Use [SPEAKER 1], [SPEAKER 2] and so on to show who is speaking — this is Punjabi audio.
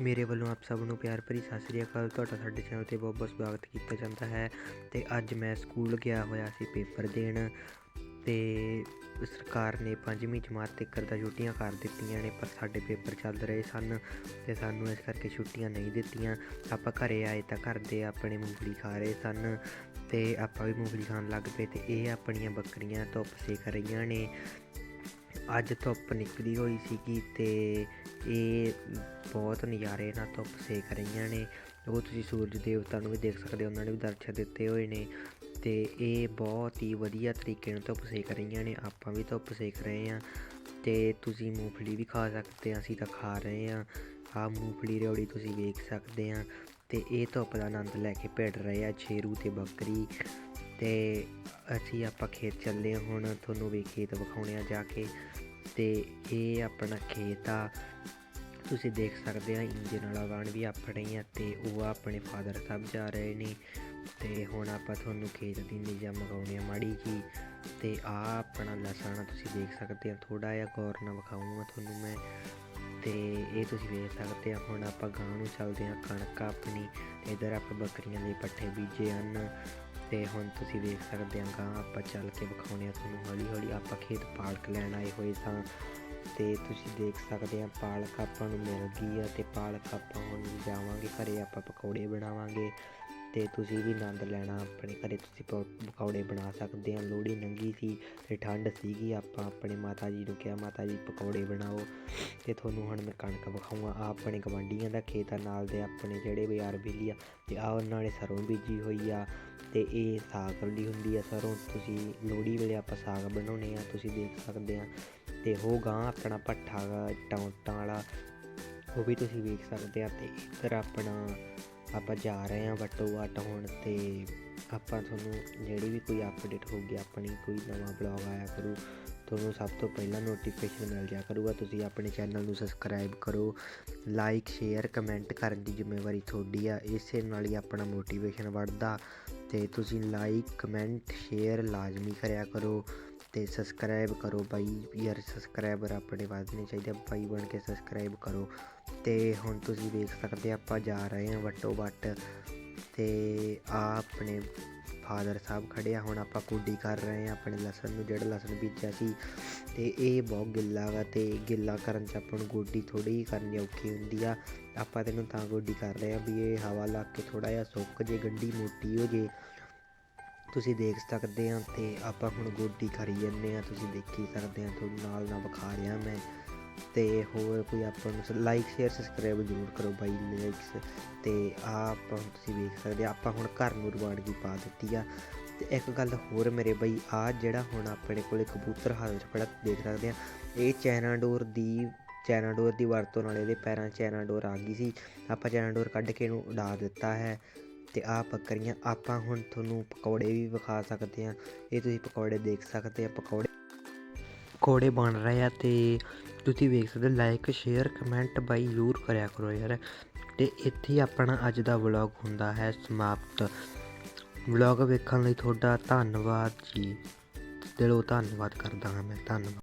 [SPEAKER 1] ਮੇਰੇ ਵੱਲੋਂ ਆਪ ਸਭ ਨੂੰ ਪਿਆਰ ਭਰੀ ਸਤਿ ਸ੍ਰੀ ਅਕਾਲ। ਤੁਹਾਡਾ ਸਾਡੇ ਚੈਨਲ ਤੇ ਬਹੁਤ ਬਹੁਤ ਸਵਾਗਤ ਕੀਤਾ ਜਾਂਦਾ ਹੈ। ਤੇ ਅੱਜ ਮੈਂ ਸਕੂਲ ਗਿਆ ਹੋਇਆ ਸੀ ਪੇਪਰ ਦੇਣ ਤੇ ਸਰਕਾਰ ਨੇ ਪੰਜਵੀਂ ਜਮਾਤ ਤੱਕ ਦਾ ਛੁੱਟੀਆਂ ਕਰ ਦਿੱਤੀਆਂ ਨੇ, ਪਰ ਸਾਡੇ ਪੇਪਰ ਚੱਲ ਰਹੇ ਸਨ ਤੇ ਸਾਨੂੰ ਇਸ ਕਰਕੇ ਛੁੱਟੀਆਂ ਨਹੀਂ ਦਿੱਤੀਆਂ। ਆਪਾਂ ਘਰੇ ਆਏ ਤਾਂ ਘਰ ਦੇ ਆਪਣੇ ਮੂੰਗਫਲੀ ਖਾ ਰਹੇ ਸਨ ਤੇ ਆਪਾਂ ਵੀ ਮੂੰਗਫਲੀ ਖਾਣ ਲੱਗ ਪਏ ਤੇ ਇਹ ਆਪਣੀਆਂ ਬੱਕਰੀਆਂ ਧੁੱਪ ਸੇਕ ਰਹੀਆਂ ਨੇ। ਅੱਜ ਧੁੱਪ ਨਿਕਲੀ ਹੋਈ ਸੀਗੀ ਤੇ ਇਹ ਬਹੁਤ ਨਜ਼ਾਰੇ ਨਾਲ ਧੁੱਪ ਸੇਕ ਰਹੀਆਂ ਨੇ। ਉਹ ਤੁਸੀਂ ਸੂਰਜ ਦੇਵਤਾ ਨੂੰ ਵੀ ਦੇਖ ਸਕਦੇ ਹੋ, ਉਹਨਾਂ ਨੇ ਵੀ ਦਰਸ਼ਨ ਦਿੱਤੇ ਹੋਏ ਨੇ। ਤੇ ਇਹ ਬਹੁਤ ਹੀ ਵਧੀਆ ਤਰੀਕੇ ਨਾਲ ਧੁੱਪ ਸੇਕ ਰਹੀਆਂ ਨੇ, ਆਪਾਂ ਵੀ ਧੁੱਪ ਸੇਕ ਰਹੇ ਹਾਂ। ਤੇ ਤੁਸੀਂ ਮੂੰਗਫਲੀ ਵੀ ਖਾ ਸਕਦੇ ਆ ਅਸੀਂ ਤਾਂ ਖਾ ਰਹੇ ਹਾਂ। ਆਹ ਮੂੰਗਫਲੀ ਰਿਓੜੀ ਤੁਸੀਂ ਵੇਖ ਸਕਦੇ ਆ ਤੇ ਇਹ ਧੁੱਪ ਦਾ ਆਨੰਦ ਲੈ ਕੇ ਭੇੜ ਰਹੇ ਆ ਛੇਰੂ ਤੇ ਬੱਕਰੀ। ਤੇ ਅਸੀਂ ਆਪਾਂ ਖੇਤ ਚੱਲੇ ਹਾਂ ਹੁਣ, ਤੁਹਾਨੂੰ ਵੀ ਖੇਤ ਵਿਖਾਉਣੇ ਆ ਜਾ ਕੇ। ਤੇ ਇਹ ਆਪਣਾ ਖੇਤ ਆ। ਤੁਸੀਂ ਦੇਖ ਸਕਦੇ ਆ ਇੰਜਨ ਵਾਲਾ ਵਾਹਨ ਵੀ ਆਪਣੇ ਆ ਤੇ ਉਹ ਆਪਣੇ ਫਾਦਰ ਸਾਹਿਬ ਜਾ ਰਹੇ ਨੇ ਤੇ ਹੁਣ ਆਪਾਂ ਤੁਹਾਨੂੰ ਖੇਤ ਦੀ ਨਿਜਾ ਮਗਾਉਣੀ ਆ ਮਾੜੀ ਜੀ ਤੇ ਆ ਆਪਣਾ ਲਸਣ ਤੁਸੀਂ ਦੇਖ ਸਕਦੇ ਆ ਥੋੜਾ ਜਿਹਾ ਗੌਰ ਨਾਲ ਵਿਖਾਉਂਗਾ ਤੁਹਾਨੂੰ ਮੈਂ ਤੇ ਇਹ ਤੁਸੀਂ ਵੇਖ ਸਕਦੇ ਆ, ਹੁਣ ਆਪਾਂ ਗਾਂ ਨੂੰ ਚੱਲਦੇ ਆ ਕਣਕ ਆਪਣੀ, ਇਧਰ ਆਪਾਂ ਬੱਕਰੀਆਂ ਦੇ ਪੱਠੇ ਬੀਜੇ ਹਨ ਤੇ ਹੁਣ ਤੁਸੀਂ ਵੇਖ ਸਕਦੇ ਆ ਗਾਂ ਆਪਾਂ ਚੱਲ ਕੇ ਵਿਖਾਉਣੇ ਆ ਤੁਹਾਨੂੰ ਹੌਲੀ ਹੌਲੀ ਆਪਾਂ ਖੇਤ ਪਾਲਕ ਲੈਣ ਆਏ ਹੋਏ ਸਾਂ ਤੇ ਤੁਸੀਂ ਦੇਖ ਸਕਦੇ ਆ, ਪਾਲਕ ਆਪਾਂ ਨੂੰ ਮਿਲ ਗਈ ਆ ਤੇ ਪਾਲਕ ਆਪਾਂ ਹੁਣ ਜਾਵਾਂਗੇ, ਘਰੇ ਆਪਾਂ ਪਕੌੜੇ ਬਣਾਵਾਂਗੇ ਤੇ ਤੁਸੀਂ ਵੀ ਆਨੰਦ ਲੈਣਾ ਆਪਣੇ ਘਰੇ, ਤੁਸੀਂ ਪ- ਪਕੌੜੇ ਬਣਾ ਸਕਦੇ ਆ। ਲੋਹੜੀ ਨੰਗੀ ਸੀ ਤੇ ਠੰਡ ਸੀਗੀ, ਆਪਾਂ ਆਪਣੇ ਮਾਤਾ ਜੀ ਨੂੰ ਕਿਹਾ, ਮਾਤਾ ਜੀ ਪਕੌੜੇ ਬਣਾਓ ਤੇ ਤੁਹਾਨੂੰ ਹੁਣ ਮੈਂ ਕਣਕ ਵਿਖਾਊਂਗਾ। ਆ ਆਪਣੇ ਗਵਾਂਢੀਆਂ ਦਾ ਖੇਤ ਆ, ਨਾਲ ਦੇ ਆਪਣੇ ਜਿਹੜੇ ਬਾਜ਼ਾਰ ਬੇਲੀ ਆ ਤੇ ਆ ਉਹਨਾਂ ਨੇ ਸਰੋਂ ਬੀਜੀ ਹੋਈ ਆ ਤੇ ਇਹ ਸਾਗ ਦੀ ਹੁੰਦੀ ਆ ਸਰੋਂ। ਤੁਸੀਂ ਲੋਹੜੀ ਵੇਲੇ ਆਪਾਂ ਸਾਗ ਬਣਾਉਣੇ ਆ, ਤੁਸੀਂ ਦੇਖ ਸਕਦੇ ਆ ਤੇ ਉਹ ਗਾਂ ਆਪਣਾ ਪੱਠਾ ਗਾ ਟੌਂਟਾਂ ਵਾਲਾ, ਉਹ ਵੀ ਤੁਸੀਂ ਵੇਖ ਸਕਦੇ ਆ ਤੇ ਇੱਧਰ ਆਪਣਾ ਆਪਾਂ ਜਾ ਰਹੇ ਆ ਵਟੋ ਵਟ ਹੁਣ ਤੇ ਆਪਾਂ ਤੁਹਾਨੂੰ ਜਿਹੜੀ ਵੀ ਕੋਈ ਅਪਡੇਟ ਹੋਊਗੀ, ਆਪਣੀ ਕੋਈ ਨਵਾਂ ਬਲੌਗ ਆਇਆ ਕਰੂ, ਤੁਹਾਨੂੰ ਸਭ ਤੋਂ ਪਹਿਲਾਂ ਨੋਟੀਫਿਕੇਸ਼ਨ ਮਿਲ ਜਾ ਕਰੂਗਾ, ਤੁਸੀਂ ਆਪਣੇ ਚੈਨਲ ਨੂੰ ਸਬਸਕ੍ਰਾਈਬ ਕਰੋ ਲਾਈਕ ਸ਼ੇਅਰ ਕਮੈਂਟ ਕਰਨ ਦੀ ਜ਼ਿੰਮੇਵਾਰੀ ਤੁਹਾਡੀ ਆ, ਇਸੇ ਨਾਲ ਹੀ ਆਪਣਾ ਮੋਟੀਵੇਸ਼ਨ ਵੱਧਦਾ ਤੇ ਤੁਸੀਂ ਲਾਈਕ ਕਮੈਂਟ ਸ਼ੇਅਰ ਲਾਜ਼ਮੀ ਕਰਿਆ ਕਰੋ। ਤੇ ਸਬਸਕ੍ਰਾਈਬ ਕਰੋ ਬਾਈ। ਯਾਰ ਸਬਸਕ੍ਰਾਈਬਰ ਆਪਣੇ ਵਧਣੇ ਚਾਹੀਦੇ ਬਾਈ ਬਣ ਕੇ ਸਬਸਕ੍ਰਾਈਬ ਕਰੋ। ਤੇ ਹੁਣ ਤੁਸੀਂ ਵੇਖ ਸਕਦੇ ਆਪਾਂ ਜਾ ਰਹੇ ਹਾਂ ਵੱਟੋ ਵੱਟ। ਤੇ ਆ ਆਪਣੇ ਫਾਦਰ ਸਾਹਿਬ ਖੜੇ ਆ, ਹੁਣ ਆਪਾਂ ਕੁੱਡੀ ਕਰ ਰਹੇ ਆ ਆਪਣੇ ਲਸਣ ਨੂੰ, ਜਿਹੜਾ ਲਸਣ ਬੀਜਿਆ ਸੀ। ਤੇ ਇਹ ਬਹੁਤ ਗਿੱਲਾ ਵਾ ਤੇ ਗਿੱਲਾ ਕਰਨ ਚ ਆਪਾਂ ਨੂੰ ਗੋਡੀ ਥੋੜੀ ਜਿਹੀ ਕਰਨੀ ਔਖੀ ਹੁੰਦੀ ਆ। ਆਪਾਂ ਤੈਨੂੰ ਤਾਂ ਗੋਡੀ ਕਰ ਰਹੇ ਆ ਵੀ ਇਹ ਹਵਾ ਲੱਗ ਕੇ ਥੋੜਾ ਜਿਹਾ ਸੁੱਕ ਜੇ, ਗੰਢੀ ਮੋਟੀ ਹੋ ਜੇ। ਤੁਸੀਂ ਦੇਖ ਸਕਦੇ ਆ ਤੇ ਆਪਾਂ ਹੁਣ ਗੋਡੀ ਕਰੀ ਜੰਨੇ ਆ ਤੁਸੀਂ ਦੇਖੀ ਸਕਦੇ ਆ ਤੁਹਾਨੂੰ ਨਾਲ ਨਾਲ ਵਿਖਾ ਰਿਹਾ ਮੈਂ। ਤੇ ਹੋਰ ਕੋਈ ਆਪਾਂ ਨੂੰ ਲਾਈਕ ਸ਼ੇਅਰ ਸਬਸਕ੍ਰਾਈਬ ਜ਼ਰੂਰ ਕਰੋ ਬਾਈ ਲਾਈਕਸ ਤੇ ਆ ਆਪਾਂ ਤੁਸੀਂ ਵੇਖ ਸਕਦੇ ਆ ਆਪਾਂ ਹੁਣ ਘਰ ਨੂੰ ਰਵਾਨਗੀ ਪਾ ਦਿੱਤੀ ਆ। ਤੇ ਇੱਕ ਗੱਲ ਹੋਰ ਮੇਰੇ ਬਈ ਆ ਜਿਹੜਾ ਹੁਣ ਆਪਣੇ ਕੋਲੇ ਕਬੂਤਰ ਹਾਲ ਵਿੱਚ ਖੜਾ, ਦੇਖ ਸਕਦੇ ਆ ਇਹ ਚੈਨਾਡੋਰ ਦੀ ਚੈਨਾਡੋਰ ਦੀ ਵਰਤੋਂ ਨਾਲ ਇਹਦੇ ਪੈਰਾਂ ਚੈਨਾਡੋਰ ਆ ਗਈ ਸੀ। ਆਪਾਂ ਚੈਨਾਡੋਰ ਕੱਢ ਕੇ ਇਹਨੂੰ ਉਡਾ ਦਿੱਤਾ ਹੈ। ਤੇ ਆ ਬੱਕਰੀਆਂ ਆਪਾਂ ਹੁਣ ਤੁਹਾਨੂੰ ਪਕੌੜੇ ਵੀ ਵਿਖਾ ਸਕਦੇ ਆ ਇਹ ਤੁਸੀਂ ਪਕੌੜੇ ਦੇਖ ਸਕਦੇ ਆ, ਪਕੌੜੇ ਪਕੌੜੇ ਬਣ ਰਹੇ ਆ ਤੇ ਤੁਸੀਂ ਵੇਖ ਸਕਦੇ ਲਾਈਕ ਸ਼ੇਅਰ ਕਮੈਂਟ ਬਾਈ ਜ਼ਰੂਰ ਕਰਿਆ ਕਰੋ ਯਾਰ। ਤੇ ਇੱਥੇ ਆਪਣਾ ਅੱਜ ਦਾ ਵਲੌਗ ਹੁੰਦਾ ਹੈ ਸਮਾਪਤ। ਵਲੌਗ ਵੇਖਣ ਲਈ ਤੁਹਾਡਾ ਧੰਨਵਾਦ ਜੀ। ਦਿਲੋਂ ਧੰਨਵਾਦ ਕਰਦਾ ਹਾਂ ਮੈਂ, ਧੰਨਵਾਦ।